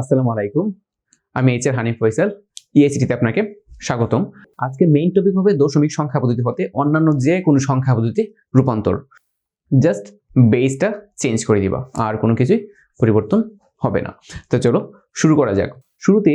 আসসালামু আলাইকুম। আমি এইচ আর হানিফ ফয়সাল ইএসিটিতে আপনাকে স্বাগতম। আজকে মেইন টপিক হবে দশমিক সংখ্যা পদ্ধতি হতে অন্যান্য যে কোনো সংখ্যা পদ্ধতি রূপান্তর। জাস্ট বেসটা চেঞ্জ করে দিবা, আর কোনো কিছুই পরিবর্তন হবে না। তো চলো শুরু করা যাক। শুরুতে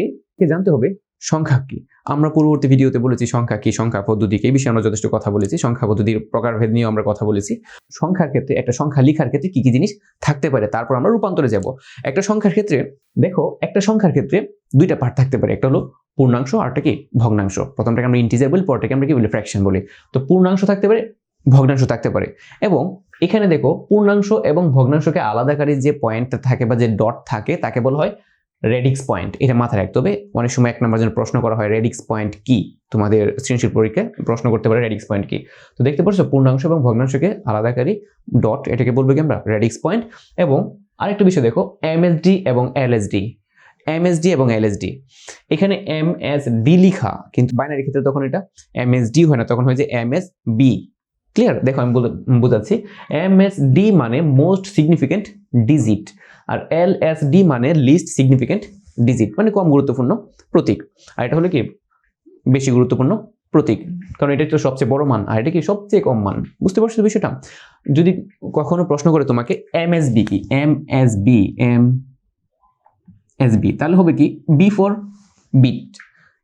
জানতে হবে সংখ্যা কি? আমরা পূর্ববর্তী ভিডিওতে বলেছি সংখ্যা কি, সংখ্যা পদ্ধতি কি, এই বিষয়ে আমরা যথেষ্ট কথা বলেছি, সংখ্যা পদ্ধতির প্রকারভেদ নিয়েও আমরা কথা বলেছি। সংখ্যার ক্ষেত্রে, একটা সংখ্যা লেখার ক্ষেত্রে কি কি জিনিস থাকতে পারে, তারপর আমরা রূপান্তরে যাব। একটা সংখ্যার ক্ষেত্রে, দেখো, একটা সংখ্যার ক্ষেত্রে দুইটা পার্ট থাকতে পারে, একটা হলো পূর্ণাংশ আর একটা কি, ভগ্নাংশ। প্রথমটাকে আমরা ইন্টিজার বলি পরটাকে আমরা কি বলি ফ্র্যাকশন বলি। তো পূর্ণাংশ থাকতে পারে, ভগ্নাংশ থাকতে পারে। এবং এখানে দেখো, পূর্ণাংশ এবং ভগ্নাংশকে আলাদাকারী যে পয়েন্টটা থাকে বা যে ডট থাকে, তাকে বলা হয় রেডিক্স পয়েন্ট এটা মাথায় রাখতে হবে। অনেক সময় এক নম্বর জন্য প্রশ্ন করা হয় রেডিক্স পয়েন্ট কি? তোমাদের সৃজনশীল পরীক্ষায় প্রশ্ন করতে পারে রেডিক্স পয়েন্ট কি? তো দেখতে পাচ্ছ, পূর্ণাংশ এবং ভগ্নাংশকে আলাদাকারী ডট এটাকে বলব কি আমরা? রেডিক্স পয়েন্ট এবং আরেকটা বিষয় দেখো এমএসডি এবং এলএসডি এমএসডি এবং এলএসডি এখানে এম এস ডি লিখা, কিন্তু বাইনারি ক্ষেত্রে তখন এটা এমএসডি হয় না, তখন হয় যে এম এস বি ক্লিয়ার দেখো, আমি বোঝাচ্ছি। এম এস ডি মানে মোস্ট সিগনিফিকেন্ট ডিজিট আর এল এস ডি মানে লিস্ট সিগনিফিকেন্ট ডিজিট মানে কম গুরুত্বপূর্ণ প্রতীক। আর এটা হলো কি? বেশি গুরুত্বপূর্ণ প্রতীক। কারণ এটা তো সবচেয়ে বড় মান, আর এটা কি সবচেয়ে কম মান? বুঝতে পারছ বিষয়টা? যদি কখনো প্রশ্ন করে তোমাকে এম এস বি কি? M S B M S B তাহলে হবে কি? বি ফর বিট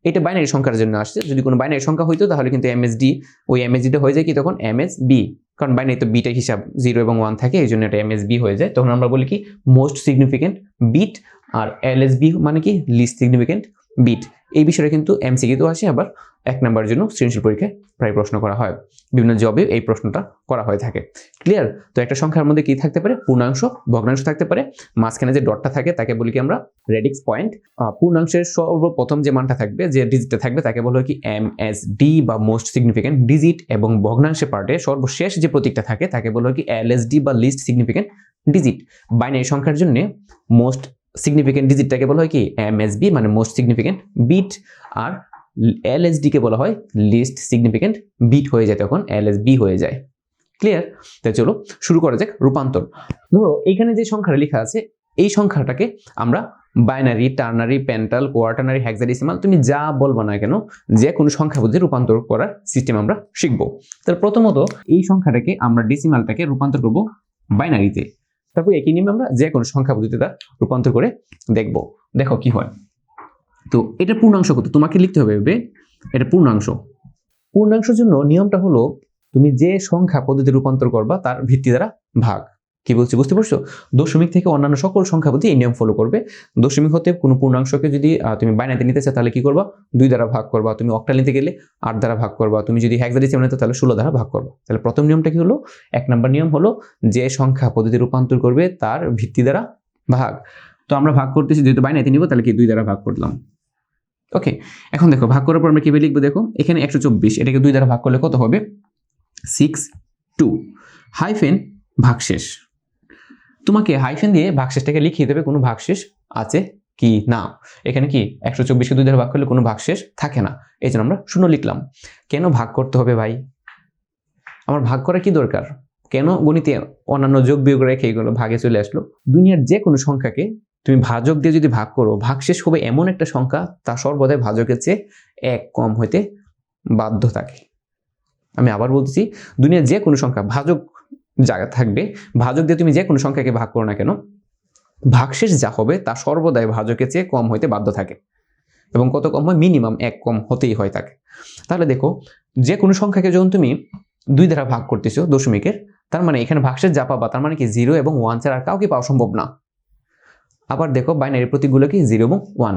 এটা বাইনারি সংখ্যার জন্য আসছে। যদি কোনো বাইনারি সংখ্যা হইতো, তাহলে কিন্তু এমএসডি ওই এমএসডিটা হয়ে যায় কি তখন? এমএস বি কারণ বাইনারি তো বিটের হিসাব জিরো এবং ওয়ান থাকে এই জন্য এটা এমএসবি হয়ে যায়। তখন আমরা বলি কি মোস্ট সিগনিফিকেন্ট বিট আর এলএসবি মানে কি লিস্ট সিগনিফিকেন্ট বিট এই বিষয়টা কিন্তু এমসিকিতেও আসে আবার এক নাম্বারের জন্য সৃজনশীল পরীক্ষায় প্রায় প্রশ্ন করা হয়। বিভিন্ন জবে এই প্রশ্নটা করা হয়ে থাকে। ক্লিয়ার তো একটা সংখ্যার মধ্যে কি থাকতে পারে? পূর্ণাংশ, ভগ্নাংশ থাকতে পারে। মাঝখানে যে ডটটা থাকে, তাকে বলি কি আমরা? রেডিক্স পয়েন্ট পূর্ণাংশের সর্বপ্রথম যে মানটা থাকবে, যে ডিজিটটা থাকবে, তাকে বলা হয় কি এম এস ডি বা মোস্ট সিগনিফিকেন্ট ডিজিট এবং ভগ্নাংশের পার্টে সর্বশেষ যে প্রতীকটা থাকে, তাকে বলা হয় কি এল এস ডি বা লিস্ট সিগনিফিকেন্ট ডিজিট বাইনারি সংখ্যার জন্য মোস্ট সিগনিফিকেন্ট ডিজিটটাকে বলা হয় কি? এম এস বি মানে মোস্ট সিগনিফিকেন্ট বিট আর এল এস ডি কে বলা হয় লিস্ট সিগনিফিকেন্ট বিট হয়ে যায় তখন এল এস বি হয়ে যায়। ক্লিয়ার তাই চলো শুরু করা যাক রূপান্তর। ধরো, এখানে যে সংখ্যাটা লেখা আছে, এই সংখ্যাটাকে আমরা binary ternary pental quaternary hexadecimal তুমি যা বলব না কেন, যে কোনো সংখ্যা বুঝে রূপান্তর করার সিস্টেম আমরা শিখব। তাহলে প্রথমত এই সংখ্যাটাকে আমরা ডেসিমালটাকে রূপান্তর করব বাইনারিতে তারপর একই নিয়মে আমরা যে কোনো সংখ্যা পদ্ধতিতে তা রূপান্তর করে দেখব। দেখো কি হয়। তো এটা পূর্ণাংশ কত? তোমাকে লিখতে হবে ভেবে এটা পূর্ণাংশ। পূর্ণাংশের জন্য নিয়মটা হলো, তুমি যে সংখ্যা পদ্ধতি রূপান্তর করবা তার ভিত্তি দ্বারা ভাগ। কি বলছি, বুঝতে পারছ? দশমিক থেকে অন্যান্য সকল সংখ্যা পদ্ধতি এই নিয়ম ফলো করবে। দশমিক হতে কোনো পূর্ণাংশকে যদি তুমি বাইনাতে নিতে চাও তাহলে কি করবা? দুই দ্বারা ভাগ করবা। তুমি অক্টাল নিতে গেলে আট দ্বারা ভাগ করবা। তুমি যদি হ্যাক্সাডেসিমাল নিতে তাহলে ষোলো দ্বারা ভাগ করবা। তাহলে প্রথম নিয়মটা কি হলো? এক নম্বর নিয়ম হলো যে সংখ্যা পদ্ধতি রূপান্তর করবে তার ভিত্তি দ্বারা ভাগ। তো আমরা ভাগ করতেছি, যেহেতু বাইনাতে নিব তাহলে কি দুই দ্বারা ভাগ করলাম? ওকে এখন দেখো, ভাগ করার পর আমরা কীভাবে লিখব দেখো? এখানে একশো চব্বিশ, এটাকে দুই দ্বারা ভাগ করলে কত হবে? সিক্স টু হাইফেন ভাগশেষ। তোমাকে হাইফেন দিয়ে ভাগশেষটাকে লিখিয়ে দেবে কোনো ভাগশেষ আছে কি না। এখানে কি একশো চব্বিশকে দুই দ্বারা ভাগ করলে কোনো ভাগশেষ থাকে না। এই জন্য আমরা শূন্য লিখলাম। কেন ভাগ করতে হবে ভাই? আমার ভাগ করা কি দরকার? কেন গণিতে অন্যান্য যোগ বিয়োগ রেখে এগুলো ভাগে চলে আসলো? দুনিয়ার যে কোনো সংখ্যাকে তুমি ভাজক দিয়ে যদি ভাগ করো, ভাগশেষ হবে এমন একটা সংখ্যা, তা সর্বদাই ভাজকের চেয়ে এক কম হইতে বাধ্য থাকে। আমি আবার বলতেছি, দুনিয়ার যে কোনো সংখ্যা ভাজক জায়গা থাকবে। ভাজক দিয়ে তুমি যে কোনো সংখ্যাকে ভাগ করো না কেন, ভাগশেষ যা হবে তা সর্বদাই ভাজকের চেয়ে কম হইতে বাধ্য থাকে এবং কত কম হয়? মিনিমাম এক কম হতেই হয় থাকে তাহলে দেখো যে কোনো সংখ্যাকে যখন তুমি দুই দ্বারা ভাগ করতেছো দশমিকের, তার মানে এখানে ভাগশেষ যা পাবা তার মানে কি জিরো এবং ওয়ান ছাড়া আর কাউকে পাওয়া সম্ভব না। আবার দেখো বাইনারি প্রতীকগুলো কি? জিরো এবং ওয়ান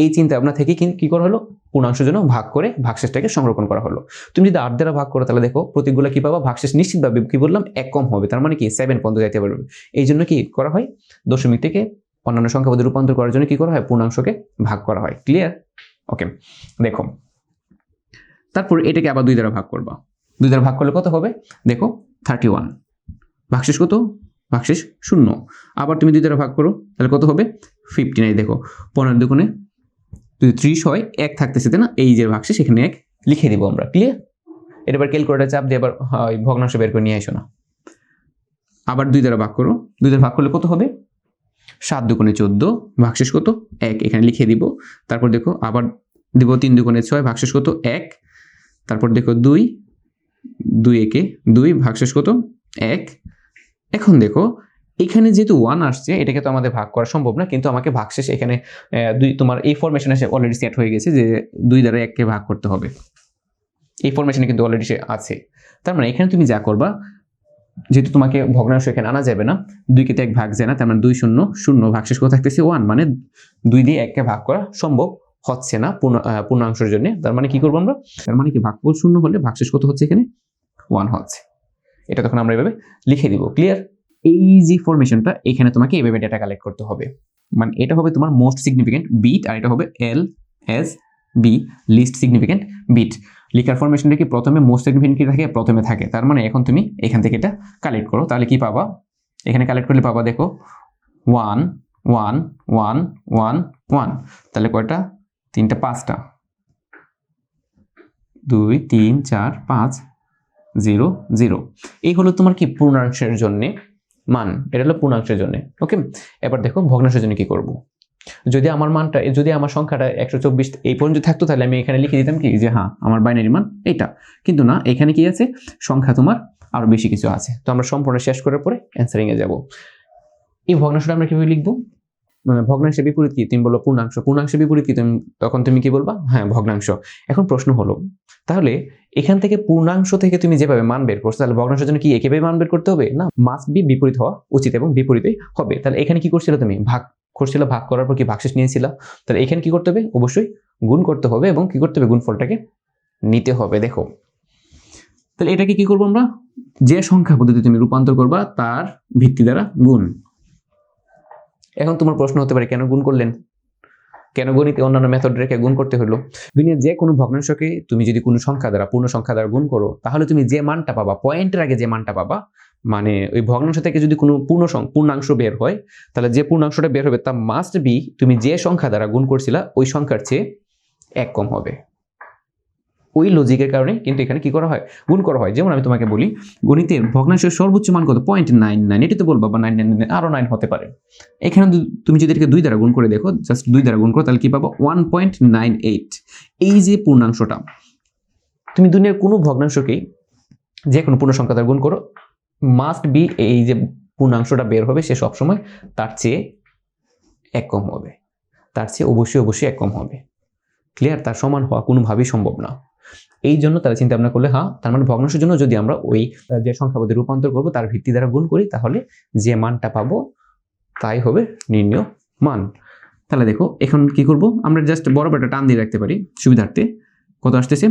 এই চিন্তা ভাবনা থেকে কি করা হলো? পূর্ণাংশের জন্য ভাগ করে ভাগশেষটাকে সংরক্ষণ করা হলো। তুমি যদি আট দ্বারা ভাগ করো, তাহলে দেখো প্রতীকগুলো কি পাবা? ভাগশেষ নিশ্চিতভাবে কি বললাম? এক কম হবে। তার মানে কি? সেভেন পর্যন্ত যাইতে পারবে। এই জন্য কি করা হয়? দশমিক থেকে অন্যান্য সংখ্যাপদে রূপান্তর করার জন্য কি করা হয়? পূর্ণাংশকে ভাগ করা হয়। ক্লিয়ার ওকে দেখো। তারপর এটাকে আবার দুই দ্বারা ভাগ করবা। দুই দ্বারা ভাগ করলে কত হবে? দেখো থার্টি ওয়ান ভাগশেষ কত? ভাগশেষ শূন্য। আবার তুমি দুই দ্বারা ভাগ করো, তাহলে কত হবে? ফিফটি নাইন দেখো, পনেরো দুগুণে যদি ত্রিশ হয়, এক থাকতেছে, তাই না? এই যে ভাগশেষ সেখানে এক লিখে দিব আমরা ক্লিয়ার এটা এবার ক্যালকুলেটার চাপ দিয়ে আবার ভগ্নাংশ বের করে নিয়ে আসো না। আবার দুই দ্বারা ভাগ করো। দুই দ্বারা ভাগ করলে কত হবে? সাত দুগুণে চোদ্দ, ভাগশেষ কত? এক, এখানে লিখে দিব। তারপর দেখো, আবার দিব তিন দুগুণে ছয়, ভাগশেষ কত? এক। তারপর দেখো, দুই দুই একে, দুই, ভাগশেষ কত? এক। এখন দেখো এখানে যেহেতু ওয়ান আসছে এটাকে তো আমাদের ভাগ করা সম্ভব না কিন্তু আমাকে ভাগশেষ এখানে আহ, দুই তোমার এই ফরমেশনে অলরেডি সেট হয়ে গেছে যে দুই দ্বারা এককে ভাগ করতে হবে। এই ফরমেশনে কিন্তু অলরেডি সে আছে। তার মানে এখানে তুমি যা করবা যেহেতু তোমাকে ভগ্নাংশ এখানে আনা যাবে না দুইকে এক ভাগ যায় না তার মানে দুই শূন্য শূন্য ভাগশেষ করে থাকতেছে ওয়ান মানে দুই দিয়ে এককে ভাগ করা সম্ভব হচ্ছে না পূর্ণ পূর্ণাংশের জন্য। তার মানে কি করব আমরা? তার মানে কি ভাগফল শূন্য হলে ভাগশেষ কত হচ্ছে এখানে? ওয়ান হচ্ছে। এটা তখন আমরা এভাবে লিখে দিব। ক্লিয়ার এই যে ফরমেশনটা এখানে তোমাকে এভাবে ডেটা কালেক্ট করতে হবে। মানে এটা হবে তোমার মোস্ট সিগনিফিকেন্ট বিট আর এটা হবে L S B least significant bit লিখার ফরমেশনটা কি প্রথমে মোস্ট সিগনিফিকেন্ট কি থাকে? প্রথমে থাকে। তার মানে এখন তুমি এখান থেকে এটা কালেক্ট করো। তাহলে কি পাবা? এখানে কালেক্ট করলে পাবা দেখো one one one one one তাহলে কয়টা? তিনটা, পাঁচটা। দুই, তিন, চার, পাঁচ, জিরো জিরো। এই হলো তোমার কি পূর্ণাংশের জন্য মান, এটা হলো পূর্ণাংশের জন্য ওকে এবার দেখো ভগ্নাংশের জন্য কি করব? যদি আমার মানটা, যদি আমার সংখ্যাটা একশো চব্বিশ এই পর্যন্ত থাকতো, তাহলে আমি এখানে লিখে দিতাম কি? যে হ্যাঁ আমার বাইনারি মান এটা কিন্তু না, এখানে কি আছে? সংখ্যা তোমার আরও বেশি কিছু আছে। তো আমরা সম্পূর্ণ শেষ করার পরে অ্যান্সারিংয়ে যাব। এই ভগ্নাংশটা আমরা কীভাবে লিখব? ভগ্নাংশের বিপরীত কি? তুমি বলো পূর্ণাংশ। পূর্ণাংশের বিপরীত কি? তুমি তখন তুমি কি বলবা? হ্যাঁ ভগ্নাংশ। এখন প্রশ্ন হলো, তাহলে এখান থেকে পূর্ণাংশ থেকে তুমি যেভাবে মান বের করছ, তাহলে ভগ্নাংশের জন্য কি একইভাবে মান বের করতে হবে? না মাস্ট বি বিপরীত হওয়া উচিত এবং বিপরীতই হবে। তাহলে এখানে কি করছিলে তুমি? ভাগ করছিল, ভাগ করার পর কি ভাগশেষ নিয়েছিল? তাহলে এখানে কি করতে হবে? অবশ্যই গুণ করতে হবে এবং কি করতে হবে? গুণফলটাকে নিতে হবে, দেখো। তাহলে এটাকে কি করব আমরা? যে সংখ্যা পদ্ধতি তুমি রূপান্তর করবা, তার ভিত্তি দ্বারা গুণ। এখন তোমার প্রশ্ন হতে পারে, কেন গুণ করলেন? কেন গণিতে অন্যান্য মেথড রেখে গুণ করতে হলো? দুনিয়ার যে কোনো ভগ্নাংশকে তুমি যদি কোনো সংখ্যা দ্বারা, পূর্ণ সংখ্যা দ্বারা গুণ করো, তাহলে তুমি যে মানটা পাবা, পয়েন্টের আগে যে মানটা পাবা মানে ওই ভগ্নাংশ থেকে যদি কোনো পূর্ণ পূর্ণাংশ বের হয়, তাহলে যে পূর্ণাংশটা বের হবে তা মাস্ট বি তুমি যে সংখ্যা দ্বারা গুণ করছিলা, ওই সংখ্যার চেয়ে এক কম হবে। ওই লজিকের কারণে কিন্তু এখানে কি করা হয়? গুণ করা হয়। যেমন আমি তোমাকে বলি, গণিতের ভগ্নাংশের সর্বোচ্চ মান কত? পয়েন্ট নাইন নাইন এটি তো বলবা বা নাইন নাইন আরও নাইন হতে পারে। এখানে তুমি যদি এটাকে দুই দ্বারা গুণ করে দেখো জাস্ট দুই দ্বারা গুণ করো, তাহলে কি পাবো? ওয়ান পয়েন্ট নাইন এইট এই যে পূর্ণাংশটা, তুমি দুনিয়ার কোনো ভগ্নাংশকেই যে কোনো পূর্ণ সংখ্যা দ্বারা গুণ করো মাস্ট বি এই যে পূর্ণাংশটা বের হবে, সে সবসময় তার চেয়ে এক কম হবে। তার চেয়ে অবশ্যই অবশ্যই এক কম হবে। ক্লিয়ার তার সমান হওয়া কোনোভাবেই সম্ভব না। এই জন্য তারা চিন্তা ভাবনা করলে হ্যাঁ তার মানে ভগ্নাংশের জন্য যদি আমরা ওই যে সংখ্যাপদে রূপান্তর করব, তার ভিত্তি দ্বারা গুণ করি, তাহলে যে মানটা পাবো, তাই হবে নির্ণয় মান। তাহলে দেখো, এখন কি করব? আমরা জাস্ট বরাবর একটা টান দিয়ে রাখতে পারি, সুবিধার্থে। কত আসতেছে?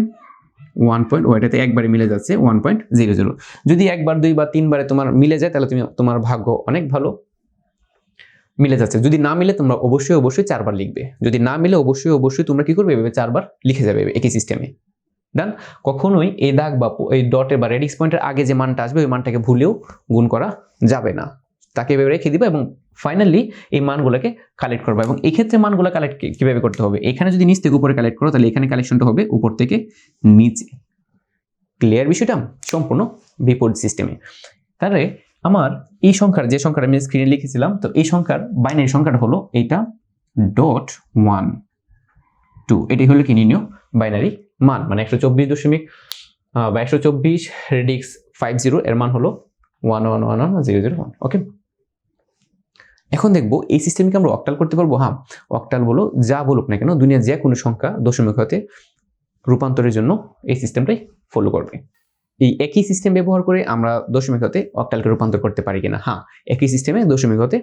ওয়ান পয়েন্ট ওইটাতে একবারে মিলে যাচ্ছে ওয়ান পয়েন্ট জিরো জিরো যদি একবার দুই বা তিনবারে তোমার মিলে যায়, তাহলে তুমি, তোমার ভাগ্য অনেক ভালো মিলে যাচ্ছে। যদি না মিলে, তোমরা অবশ্যই অবশ্যই চারবার লিখবে। যদি না মিলে, অবশ্যই অবশ্যই তোমরা কি করবে? এভাবে চারবার লিখে যাবে, একই সিস্টেমে ডান কখনোই এই দাগ বা এই ডটের বা রেডিক্স পয়েন্টের আগে যে মানটা আসবে, ওই মানটাকে ভুলেও গুণ করা যাবে না। তাকে এভাবে রেখে দিবা এবং ফাইনালি এই মানগুলোকে কালেক্ট করবা এবং এই ক্ষেত্রে মানগুলো কালেক্ট কীভাবে করতে হবে? এখানে যদি নিচ থেকে উপরে কালেক্ট করো, তাহলে এখানে কালেকশনটা হবে উপর থেকে নিচে। ক্লিয়ার বিষয়টা? সম্পূর্ণ বিপরীত সিস্টেমে তাহলে আমার এই সংখ্যার, যে সংখ্যাটা আমি স্ক্রিনে লিখেছিলাম, তো এই সংখ্যার বাইনারি সংখ্যাটা হলো এইটা ডট ওয়ান টু এটি হলো কি? নির্ণয় বাইনারি মান মানে একশো চব্বিশ দশমিক বা একশো চব্বিশ রেডিক্স ফাইভ জিরো, এর মান হলো one one one one zero zero one, okay? এখন দেখব এই সিস্টেমকে আমরা অক্টাল করতে পারব? হ্যাঁ অক্টাল বলো, যা বলুক না কেন, দুনিয়ার যে কোনো সংখ্যা দশমিক হতে রূপান্তরের জন্য এই সিস্টেমটাই ফলো করবে। এই একই সিস্টেম ব্যবহার করে আমরা দশমিক হতে অক্টালকে রূপান্তর করতে পারি কিনা? হ্যাঁ একই সিস্টেমে দশমিক হতে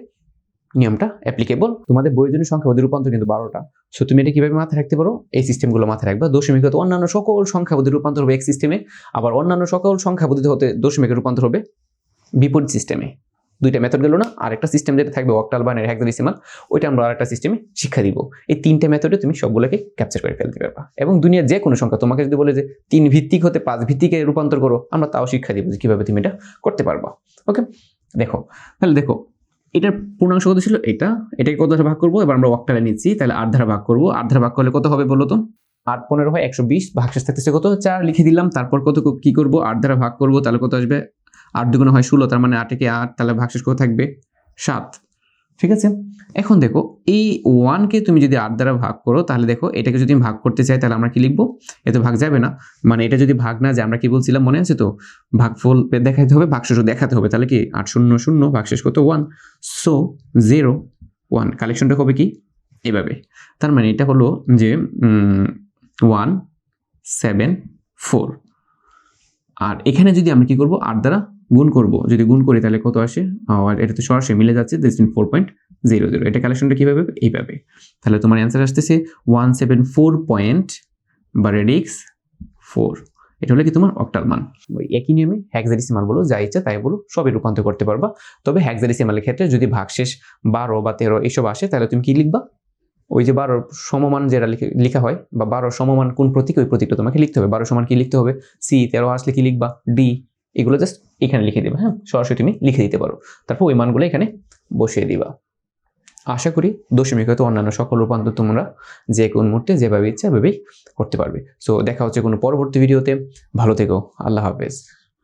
নিয়মটা অ্যাপ্লিকেবল তোমাদের বইজনীয় সংখ্যা পদ্ধতি রূপান্তর কিন্তু বারোটা। সো তুমি এটা কীভাবে মাথায় রাখতে পারো? এই সিস্টেমগুলো মাথায় রাখবা। দশমিক হতে অন্যান্য সকল সংখ্যা পদ্ধতি রূপান্তর হবে এক সিস্টেমে আবার অন্যান্য সকল সংখ্যা পদ্ধতি হতে দশমিকের রূপান্তর হবে বিপরীত সিস্টেমে দুইটা মেথড গেল না? আরেকটা সিস্টেম যেটা থাকবে অক্টাল বা হেক্সাডেসিমাল ওইটা আমরা আরেকটা সিস্টেমে শিক্ষা দিব। এই তিনটে মেথডে তুমি সবগুলোকে ক্যাপচার করে ফেলতে পারবা। এবং দুনিয়ার যে কোনো সংখ্যা, তোমাকে যদি বলে যে তিন ভিত্তিক হতে পাঁচ ভিত্তিকে রূপান্তর করো, আমরা তাও শিক্ষা দিব যে কীভাবে তুমি এটা করতে পারবা। ওকে দেখো, তাহলে দেখো এটার পূর্ণাংশ কত ছিল? এটা। এটাকে কত ভাগ করব? এবার আমরা অক্টালে নিচ্ছি। তাহলে আট ভাগ করব। আট ভাগ করলে কত হবে বলো তো? আট পনেরো হয় একশো বিশ। ভাগশেষ থাকতেছে কত? চার। লিখে দিলাম। তারপর কত কি করব? আট ভাগ করব। তাহলে কত আসবে? আট দুগুণ হয় ষোলো। তার মানে আটে কি আট। তাহলে ভাগশেষ কত থাকবে? সাত। ঠিক আছে? এখন দেখো, এই ওয়ানকে তুমি যদি আট দ্বারা ভাগ করো, তাহলে দেখো, এটাকে যদি ভাগ করতে চাই, তাহলে আমরা কি লিখব? এতে ভাগ যাবে না। মানে এটা যদি ভাগ না যায়, আমরা কি বলছিলাম মনে আছে তো? ভাগফল দেখাতে হবে ভাগশেষ দেখাতে হবে। তাহলে কি? আট শূন্য শূন্য ভাগশেষ কত ওয়ান সো জিরো ওয়ান কালেকশনটা হবে কি? এভাবে। তার মানে এটা হলো যে ওয়ান সেভেন ফোর আর এখানে যদি আমরা কি করব? আট দ্বারা গুণ করব, যদি গুণ করি তাহলে কত আসে? আর এটা তো সরাসরি মিলে যাচ্ছে this in four point zero zero এটা কালেকশনটা কীভাবে এইভাবে। তাহলে তোমার অ্যান্সার আসতেছে ওয়ান সেভেন ফোর পয়েন্ট বা রেডিক্স ফোর এটা হলো কি তোমার অক্টাল মান। ওই একই নিয়মে হ্যাক্সাডেসিমাল বলো, যা ইচ্ছা তাই বলো, সবই রূপান্তর করতে পারবা। তবে হ্যাক্সাডেসিমালের ক্ষেত্রে যদি ভাগশেষ বারো বা তেরো এসব আসে, তাহলে তুমি কি লিখবা? ওই যে বারোর সমমান যেটা লিখে, লেখা হয়, বা বারোর সমমান কোন প্রতীক, ওই প্রতীকটা তোমাকে লিখতে হবে। বারো সমান কি লিখতে হবে? সি তেরো আসলে কি লিখবা? ডি এগুলো জাস্ট এখানে লিখে দেবে হ্যাঁ? সরাসরি তুমি লিখে দিতে পারো। তারপর ওই মানগুলো এখানে বসিয়ে দিবা। আশা করি দশমিক হয়তো অন্যান্য সকল রূপান্তর তোমরা যে কোন মুহূর্তে যেভাবে ইচ্ছা ভেবেই করতে পারবে। সো দেখা হচ্ছে কোনো পরবর্তী ভিডিওতে ভালো থেকো। আল্লাহ হাফেজ।